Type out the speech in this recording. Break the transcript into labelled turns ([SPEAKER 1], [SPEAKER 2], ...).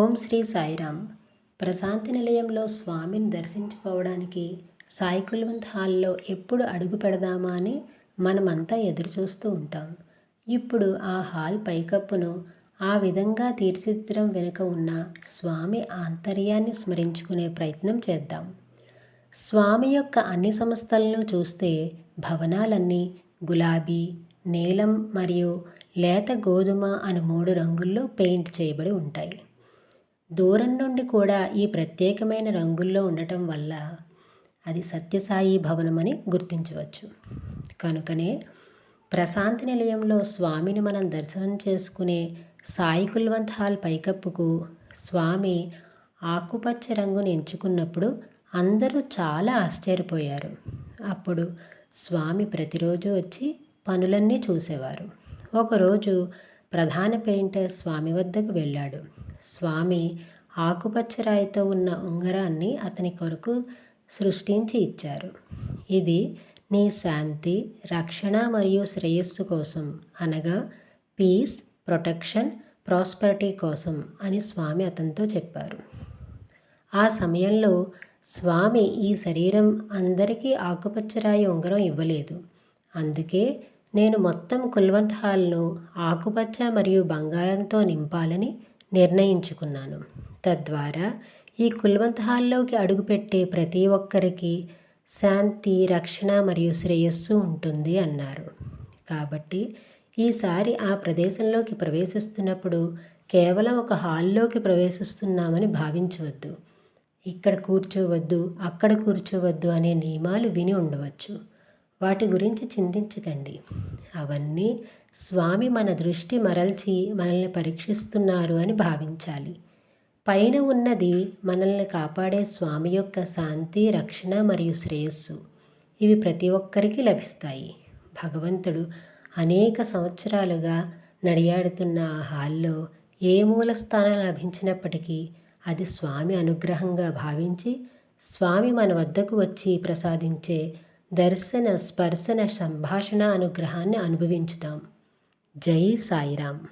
[SPEAKER 1] ఓం శ్రీ సాయిరామ్. ప్రశాంతి నిలయంలో స్వామిని దర్శించుకోవడానికి సాయి కుల్వంత్ హాల్లో ఎప్పుడు అడుగు పెడదామా అని మనమంతా ఎదురుచూస్తూ ఉంటాం. ఇప్పుడు ఆ హాల్ పైకప్పును ఆ విధంగా తీర్చిదిద్దడం వెనుక ఉన్న స్వామి ఆంతర్యాన్ని స్మరించుకునే ప్రయత్నం చేద్దాం. స్వామి యొక్క అన్ని సంస్థలను చూస్తే భవనాలన్నీ గులాబీ నీలం మరియు లేత గోధుమ అను మూడు రంగుల్లో పెయింట్ చేయబడి ఉంటాయి. దూరం నుండి కూడా ఈ ప్రత్యేకమైన రంగుల్లో ఉండటం వల్ల అది సత్యసాయి భవనమని గుర్తించవచ్చు. కనుకనే ప్రశాంతి నిలయంలో స్వామిని మనం దర్శనం చేసుకునే సాయి కుల్వంత్ హాల్ పైకప్పుకు స్వామి ఆకుపచ్చ రంగును ఎంచుకున్నప్పుడు అందరూ చాలా ఆశ్చర్యపోయారు. అప్పుడు స్వామి ప్రతిరోజు వచ్చి పనులన్నీ చూసేవారు. ఒకరోజు ప్రధాన పెయింటర్ స్వామి వద్దకు వెళ్ళాడు. స్వామి ఆకుపచ్చ రాయితో ఉన్న ఉంగరాన్ని అతని కొరకు సృష్టించి ఇచ్చారు. ఇది నీ శాంతి రక్షణ మరియు శ్రేయస్సు కోసం అనగా పీస్ ప్రొటెక్షన్ ప్రాస్పరిటీ కోసం అని స్వామి అతనితో చెప్పారు. ఆ సమయంలో స్వామి ఈ శరీరం అందరికీ ఆకుపచ్చరాయి ఉంగరం ఇవ్వలేదు. అందుకే నేను మొత్తం కుల్వంత్ హాల్ను ఆకుపచ్చ మరియు బంగారంతో నింపాలని నిర్ణయించుకున్నాను. తద్వారా ఈ కుల్వంత్ హాల్లోకి అడుగుపెట్టే ప్రతి ఒక్కరికి శాంతి రక్షణ మరియు శ్రేయస్సు ఉంటుంది అన్నారు. కాబట్టి ఈసారి ఆ ప్రదేశంలోకి ప్రవేశిస్తున్నప్పుడు కేవలం ఒక హాల్లోకి ప్రవేశిస్తున్నామని భావించవద్దు. ఇక్కడ కూర్చోవద్దు అక్కడ కూర్చోవద్దు అనే నియమాలు విని ఉండవచ్చు. వాటి గురించి చింతించకండి. అవన్నీ స్వామి మన దృష్టి మరల్చి మనల్ని పరీక్షిస్తున్నారు అని భావించాలి. పైన ఉన్నది మనల్ని కాపాడే స్వామి యొక్క శాంతి రక్షణ మరియు శ్రేయస్సు. ఇవి ప్రతి ఒక్కరికి లభిస్తాయి. భగవంతుడు అనేక సంవత్సరాలుగా నడియాడుతున్న ఆ హాల్లో ఏ మూల స్థానం లభించినప్పటికీ అది స్వామి అనుగ్రహంగా భావించి స్వామి మన వద్దకు వచ్చి ప్రసాదించే దర్శన స్పర్శన సంభాషణ అనుగ్రహాన్ని అనుభవించుతాం. జై సాయిరామ్